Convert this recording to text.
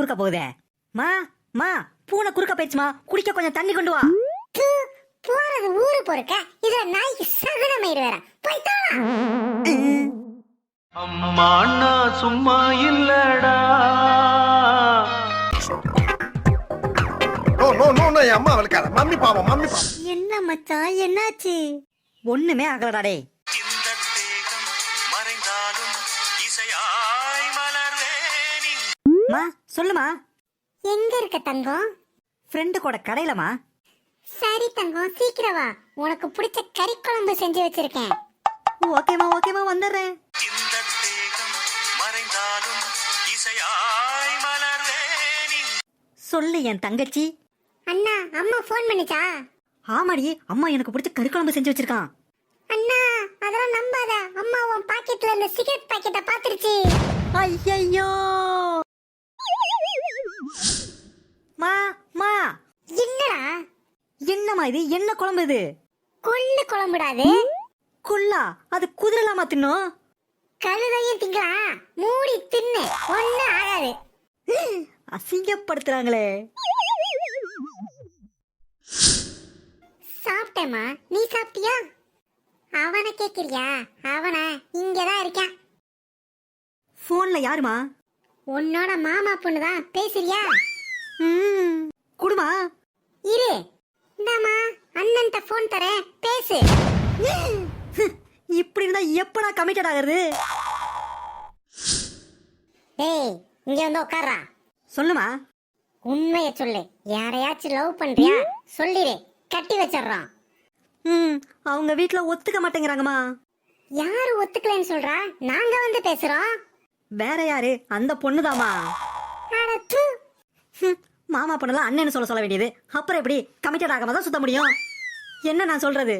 குறுக்க போகுதே. மா மா பூனை குறுக்க போயிடுச்சுமா. குடிக்க கொஞ்சம் தண்ணி கொண்டு வா. போறது ஊரு பொறுக்க. இதுல நாய்க்கு சகனமயிடு வேற. போய் தோலாம் அம்மா அண்ணா சும்மா இல்லடா. நோ நோ நோ நோ என் அம்மா வளர்க்காத. மம்மி பாவம் மம்மி பாவம் என்ன மச்சான் என்னாச்சு? ஒண்ணுமே ஆகலடா டேய். இந்த தேகம் மறைந்தாலும் இசையாய் மலர்வேனி மா சொல்லுமா. எங்க இருக்க தங்கம்? ஃப்ரெண்டு கூட கடையிலமா சரி தங்கம் சீக்கிரம் வா. உனக்கு பிடிச்ச கறி குழம்பு செஞ்சு வச்சிருக்கேன். ஓகேமா ஓகேமா வந்துடுறேன். இந்த தேகம் மறைந்தாலும் இசையாய் மலர்வேனி சொல்லு என் தங்கச்சி. அண்ணா அம்மா ஃபோன் பண்ணுச்சா? ஆமாடி அம்மா எனக்கு பிடிச்ச கறிக்குழம்பு செஞ்சு வச்சிருக்கான். அண்ணா அதெல்லாம் நம்பாத. அம்மா உன் பாக்கெட்ல இருந்த சிகரெட் பாக்கெட்டை பாத்துருச்சு ஐயையோ மா மா என்னடா என்னம்மா இது? என்ன குழம்பு இது? கொள்ளு குழம்புடாது. குல்லா அது குதிரலாமா தின்னும் கழுதையும் திங்கலாம் மூடி தின்னு. ஒண்ணு ஆகாது. அசிங்கப்படுத்துறாங்களே. சாப்பிட்டேம்மா. நீ சாப்பிட்டியா? அவனை கேக்குறியா அவனா? இங்கதான் இருக்கான். போன்ல யாருமா உன்னோட மாமா பொண்ணு தான் பேசுறியா குடுமா? இரு. இந்தாம்மா அண்ணன்ட்ட ஃபோன் தரேன். பேசு. இப்படி இருந்தா எப்படா கமிட்டட் ஆகுறது? டேய் இங்க வந்து உட்கார்றா. சொல்லுமா? உண்மைய சொல்லு. யாரையாச்சும் லவ் பண்றியா? சொல்லிடு. கட்டி வச்சிடுறான் ம் அவங்க வீட்ல ஒத்துக்க மாட்டேங்கிறாங்கம்மா. யாரு ஒத்துக்கலைன்னு சொல்றா? நாங்க வந்து பேசுறோம். வேற யாரு? அந்த பொண்ணுதாம்மா. அட தூ. மாமா பொண்ணெல்லாம் அண்ணன்னு சொல்ல சொல்ல வேண்டியது. அப்புறம் எப்படி கமிட்டட் ஆகாம தான் சுத்த முடியும்? என்ன நான் சொல்றது?